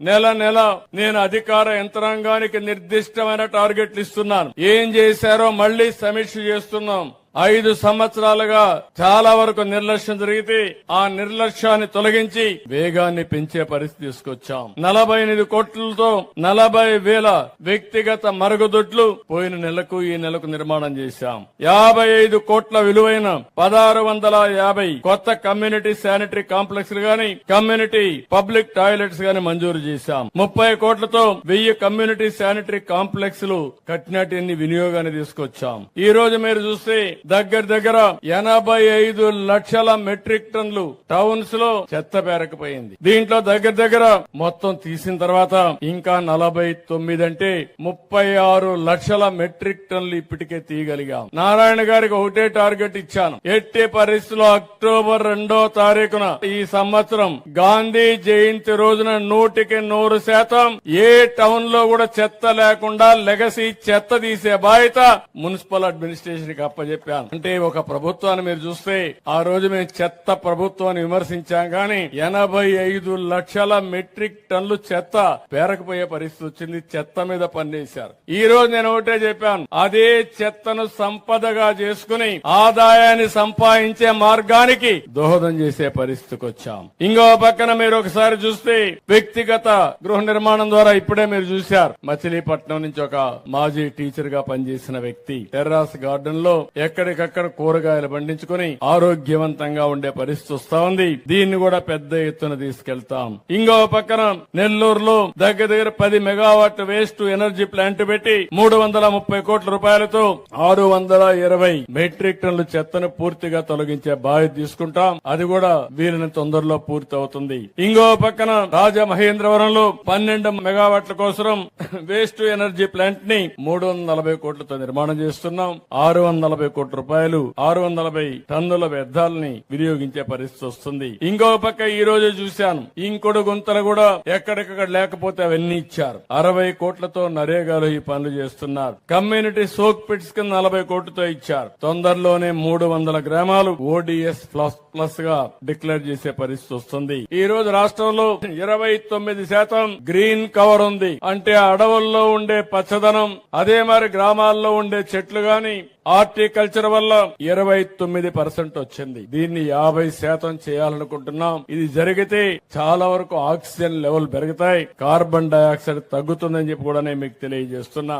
నెల నెల నేను అధికార యంత్రాంగానికి నిర్దిష్టమైన టార్గెట్లు ఇస్తున్నాను. ఏం చేశారో మళ్ళీ సమీక్ష చేస్తున్నాం. ఐదు సంవత్సరాలుగా చాలా వరకు నిర్లక్ష్యం జరిగితే ఆ నిర్లక్ష్యాన్ని తొలగించి వేగాన్ని పెంచే పరిస్థితి తీసుకొచ్చాం. నలభై ఎనిమిది కోట్లతో నలభై వేల వ్యక్తిగత మరుగుదొడ్లు పోయిన నెలకు ఈ నెలకు నిర్మాణం చేశాం. యాభై ఐదు కోట్ల విలువైన పదహారు వందల యాభై కొత్త కమ్యూనిటీ శానిటరీ కాంప్లెక్స్ గాని కమ్యూనిటీ పబ్లిక్ టాయిలెట్స్ గాని మంజూరు చేశాం. ముప్పై కోట్లతో వెయ్యి కమ్యూనిటీ శానిటరీ కాంప్లెక్స్లు కట్టినటిని వినియోగాన్ని తీసుకొచ్చాం. ఈ రోజు మీరు చూస్తే దగ్గర దగ్గర ఎనభై ఐదు లక్షల మెట్రిక్ టన్లు టౌన్స్లో చెత్త పేరకపోయింది. దీంట్లో దగ్గర దగ్గర మొత్తం తీసిన తర్వాత ఇంకా నలభై తొమ్మిది అంటే ముప్పై ఆరు లక్షల మెట్రిక్ టన్లు ఇప్పటికే తీయగలిగాం. నారాయణ గారికి ఒకటే టార్గెట్ ఇచ్చాను. ఎట్టి పరిస్థితుల్లో అక్టోబర్ రెండో తారీఖున ఈ సంవత్సరం గాంధీ జయంతి రోజున నూటికి నూరు శాతం ఏ టౌన్లో కూడా చెత్త లేకుండా లెగసీ చెత్త తీసే బాధ్యత మున్సిపల్ అడ్మినిస్ట్రేషన్కి అప్పచెప్పాను అంటే ఒక ప్రభుత్వాన్ని మీరు చూస్తే ఆ రోజు మేము చెత్త ప్రభుత్వాన్ని విమర్శించాం కానీ ఎనభై ఐదు లక్షల మెట్రిక్ టన్లు చెత్త పేరకపోయే పరిస్థితి వచ్చింది. చెత్త మీద పనిచేశారు ఈ రోజు నేను ఒకటే చెప్పాను. అదే చెత్తను సంపదగా చేసుకుని ఆదాయాన్ని సంపాదించే మార్గానికి దోహదం చేసే పరిస్థితికి వచ్చాం. ఇంకో పక్కన మీరు ఒకసారి చూస్తే వ్యక్తిగత గృహ నిర్మాణం ద్వారా ఇప్పుడే మీరు చూశారు. మచిలీపట్నం నుంచి ఒక మాజీ టీచర్గా పనిచేసిన వ్యక్తి. టెర్రాస్ గార్డెన్లో ఎక్కడ ఎక్కడికక్కడ కూరగాయలు పండించుకుని ఆరోగ్యవంతంగా ఉండే పరిస్థితి వస్తా ఉంది. దీన్ని కూడా పెద్ద ఎత్తున తీసుకెళ్తాం. ఇంకో పక్కన నెల్లూరులో దగ్గర దగ్గర పది మెగావాట్ వేస్ట్ ఎనర్జీ ప్లాంట్ పెట్టి మూడు వందల ముప్పై కోట్ల రూపాయలతో ఆరు వందల ఇరవై మెట్రిక్ టన్నుల చెత్తను పూర్తిగా తొలగించే బాధ్యత తీసుకుంటాం. అది కూడా వీరిని తొందరలో పూర్తి అవుతుంది ఇంకో పక్కన రాజమహేంద్రవరంలో పన్నెండు మెగావాట్ల కోసం వేస్ట్ ఎనర్జీ ప్లాంట్ని మూడు వందల నలభై కోట్లతో నిర్మాణం చేస్తున్నాం. ఆరు వందల నలభై కోట్ల రూపాయలు ఆరు వందల టన్నుల వ్యర్థాలని వినియోగించే పరిస్థితి వస్తుంది. ఇంకో పక్క ఈ రోజు చూశాను. ఇంకొడు గుంతలు కూడా ఎక్కడికక్కడ లేకపోతే అవన్నీ ఇచ్చారు. అరవై కోట్లతో నరేగాలు ఈ పనులు చేస్తున్నారు. కమ్యూనిటీ సోక్ పిట్స్ కింద నలభై కోట్లతో ఇచ్చారు. తొందరలోనే మూడు వందల గ్రామాలు ఓడిఎస్ ప్లస్ ప్లస్గా డిక్లేర్ చేసే పరిస్థితి వస్తుంది. ఈ రోజు రాష్ట్రంలో ఇరవై తొమ్మిది శాతం గ్రీన్ కవర్ ఉంది. అంటే అడవుల్లో ఉండే పచ్చదనం అదే మరి గ్రామాల్లో ఉండే చెట్లు గాని హార్టికల్చర్ వల్ల ఇరవై తొమ్మిది పర్సెంట్ వచ్చింది. దీన్ని యాభై శాతం చేయాలనుకుంటున్నాం. ఇది జరిగితే చాలా వరకు ఆక్సిజన్ లెవెల్ పెరుగుతాయి. కార్బన్ డైఆక్సైడ్ తగ్గుతుందని చెప్పి కూడా నేను మీకు తెలియజేస్తున్నా.